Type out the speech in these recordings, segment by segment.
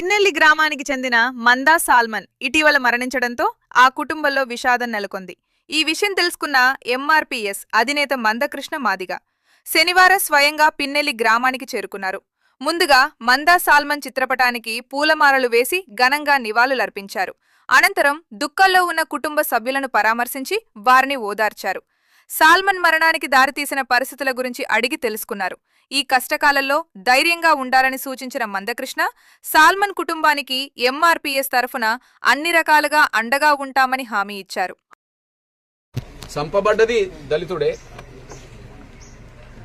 పిన్నెల్లి గ్రామానికి చెందిన మందా సాల్మన్ ఇటీవల మరణించడంతో ఆ కుటుంబంలో విషాదం నెలకొంది. ఈ విషయం తెలుసుకున్న ఎంఆర్పిఎస్ అధినేత మందకృష్ణ మాదిగ శనివారం స్వయంగా పిన్నెల్లి గ్రామానికి చేరుకున్నారు. ముందుగా మందా సాల్మన్ చిత్రపటానికి పూలమాలలు వేసి ఘనంగా నివాళులర్పించారు. అనంతరం దుఃఖంలో ఉన్న కుటుంబ సభ్యులను పరామర్శించి వారిని ఓదార్చారు. సాల్మన్ మరణానికి దారితీసిన పరిస్థితుల గురించి అడిగి తెలుసుకున్నారు. ఈ కష్టకాలంలో ధైర్యంగా ఉండాలని సూచించిన మందకృష్ణ సాల్మన్ కుటుంబానికి ఎంఆర్పీఎస్ తరఫున అన్ని రకాలుగా అండగా ఉంటామని హామీ ఇచ్చారు. చంపబడ్డది దళితుడే.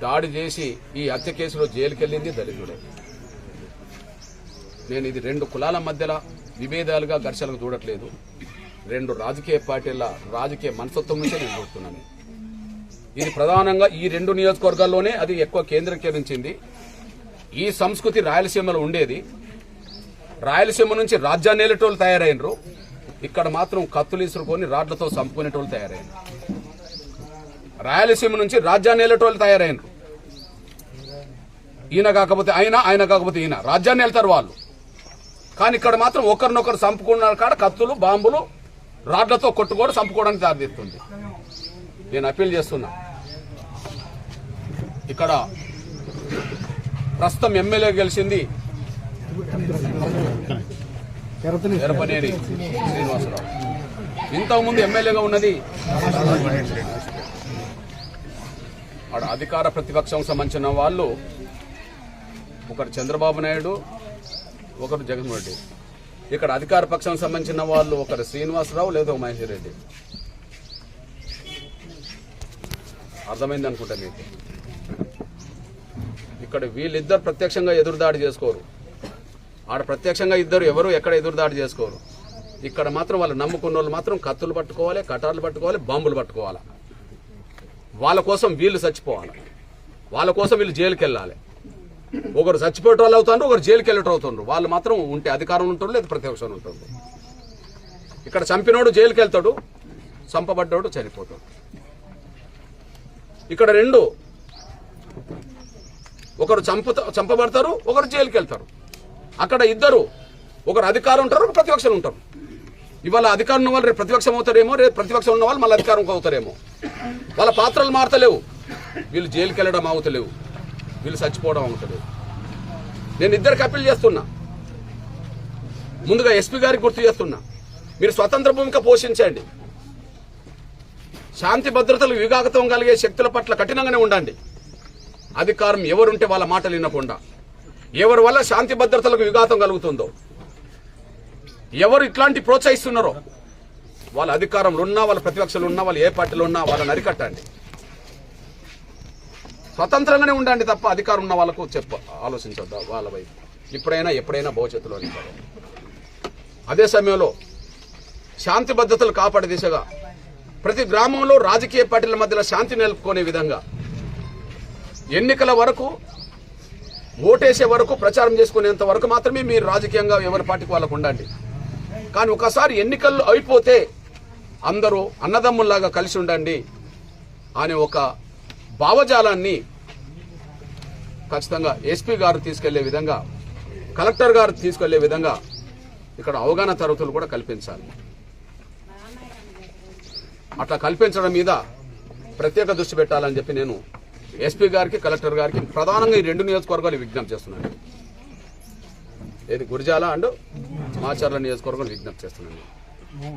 దాడి చేసి ఈ హత్య కేసులో జైలుకెళ్ళింది దళితుడే. నేను ఇది రెండు కులాల మధ్యలో విభేదాలుగా ఘర్షణకు చూడట్లేదు రెండు రాజకీయ పార్టీల రాజకీయ మనస్తత్వం నుంచే నేను చూస్తున్నాను ఇది ప్రధానంగా ఈ రెండు నియోజకవర్గాల్లోనే అది ఎక్కువ కేంద్రీకరించింది. ఈ సంస్కృతి రాయలసీమలో ఉండేది. రాయలసీమ నుంచి రాజ్యాన్ని ఏలేటోళ్ళు తయారైనరు. ఇక్కడ మాత్రం కత్తులు ఇసురుకొని రాడ్లతో చంపుకునేటోళ్ళు తయారైనరు. రాయలసీమ నుంచి రాజ్యాన్ని ఏలేటోళ్ళు తయారైనరు. ఈయన కాకపోతే ఆయన ఆయన కాకపోతే ఈయన. రాజ్యాన్ని వెళ్తారు వాళ్ళు. కానీ ఇక్కడ మాత్రం ఒకరినొకరు చంపుకున్నారు కాడ కత్తులు బాంబులు రాడ్లతో కొట్టుకోవడం చంపుకోవడానికి దారితీస్తుంది. నేను అప్పీల్ చేస్తున్నా. ఇక్కడ ప్రస్తుతం ఎమ్మెల్యే గెలిచింది ఎరపనేరి శ్రీనివాసరావు. ఇంతకుముందు ఎమ్మెల్యేగా ఉన్నది ఆడ అధికార ప్రతిపక్షం సంబంధించిన వాళ్ళు. ఒకరు చంద్రబాబు నాయుడు ఒకరు జగన్మోహన్ రెడ్డి. ఇక్కడ అధికార పక్షం సంబంధించిన వాళ్ళు ఒకరు శ్రీనివాసరావు లేదా మహేష్ రెడ్డి. అర్థమైంది అనుకుంటా మీకు? ఇక్కడ వీళ్ళిద్దరు ప్రత్యక్షంగా ఎదురుదాడి చేసుకోరు. ఆడ ప్రత్యక్షంగా ఇద్దరు ఎవరు ఎక్కడ ఎదురుదాడి చేసుకోరు. ఇక్కడ మాత్రం వాళ్ళు నమ్ముకున్న వాళ్ళు మాత్రం కత్తులు పట్టుకోవాలి కటార్లు పట్టుకోవాలి బాంబులు పట్టుకోవాలి. వాళ్ళ కోసం వీళ్ళు చచ్చిపోవాలి. వాళ్ళ కోసం వీళ్ళు జైలుకి వెళ్ళాలి ఒకరు చచ్చిపోయేట వాళ్ళు అవుతారు ఒకరు జైలుకి వెళ్ళటం అవుతుండ్రు. వాళ్ళు మాత్రం ఉంటే అధికారం ఉంటుంది లేదు ప్రత్యక్షం ఉంటుంది ఇక్కడ చంపినోడు జైలుకి వెళ్తాడు చంపబడ్డోడు చనిపోతాడు. ఇక్కడ రెండు ఒకరు చంపుతా చంపబడతారు ఒకరు జైలుకి వెళ్తారు అక్కడ ఇద్దరు ఒకరు అధికారం ఉంటారు ఒక ప్రతిపక్షం ఉంటారు. ఇవాళ అధికారం ఉన్న వాళ్ళు రేపు ప్రతిపక్షం అవుతారేమో రేపు ప్రతిపక్షం ఉన్న వాళ్ళు మళ్ళీ అధికారం అవుతారేమో. వాళ్ళ పాత్రలు మారతలేవు. వీళ్ళు జైలుకి వెళ్ళడం అవుతలేవు వీళ్ళు చచ్చిపోవడం అవుతలేవు నేను ఇద్దరికి అప్పీల్ చేస్తున్నా. ముందుగా ఎస్పీ గారికి గుర్తు చేస్తున్నా. మీరు స్వతంత్ర భూమిక పోషించండి. శాంతి భద్రతలు విఘాగతం కలిగే శక్తుల పట్ల కఠినంగానే ఉండండి. అధికారం ఎవరుంటే వాళ్ళ మాటలు వినకుండా. ఎవరి వల్ల శాంతి భద్రతలకు విఘాతం కలుగుతుందో. ఎవరు ఇట్లాంటి ప్రోత్సహిస్తున్నారో. వాళ్ళ అధికారంలో ఉన్నా వాళ్ళ ప్రతిపక్షాలు ఉన్నా వాళ్ళు ఏ పార్టీలో ఉన్నా వాళ్ళని అరికట్టండి. స్వతంత్రంగానే ఉండండి తప్ప అధికారం ఉన్న వాళ్ళకు చెప్ప ఆలోచించొద్దా వాళ్ళ వైపు. ఇప్పుడైనా ఎప్పుడైనా భవిష్యత్తులో అదే సమయంలో శాంతి భద్రతలు కాపాడే దిశగా ప్రతి గ్రామంలో రాజకీయ పార్టీల మధ్యలో శాంతి నెలకొనే విధంగా ఎన్నికల వరకు ఓటేసే వరకు ప్రచారం చేసుకునేంత వరకు మాత్రమే మీరు రాజకీయంగా ఎవరి పార్టీకి వాళ్ళకు ఉండండి. కానీ ఒకసారి ఎన్నికలు అయిపోతే అందరూ అన్నదమ్ముల్లాగా కలిసి ఉండండి అనే ఒక భావజాలాన్ని ఖచ్చితంగా ఎస్పీ గారు తీసుకెళ్ళే విధంగా కలెక్టర్ గారు తీసుకెళ్ళే విధంగా ఇక్కడ అవగాహన తరగతులు కూడా కల్పించాలి. అట్లా కల్పించడం మీద ప్రత్యేక దృష్టి పెట్టాలని చెప్పి నేను ఎస్పీ గారికి కలెక్టర్ గారికి ప్రధానంగా ఈ రెండు నియోజకవర్గాలు విజ్ఞప్తి చేస్తున్నాను ఏది గురిజాల అండ్ మాచర్ల నియోజకవర్గం విజ్ఞప్తి చేస్తున్నాను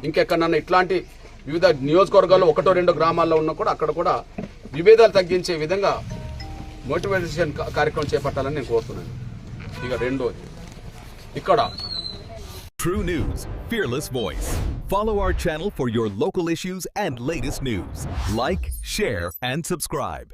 ఇంకెక్కడన్నా ఇట్లాంటి వివిధ నియోజకవర్గాల్లో ఒకటో రెండో గ్రామాల్లో ఉన్నా కూడా అక్కడ కూడా విభేదాలు తగ్గించే విధంగా మోటివేషన్ కార్యక్రమం చేపట్టాలని నేను కోరుతున్నాను ఇక రెండోది ఇక్కడ True News, Fearless Voice. Follow our channel for your local issues and latest news. Like, share, and subscribe.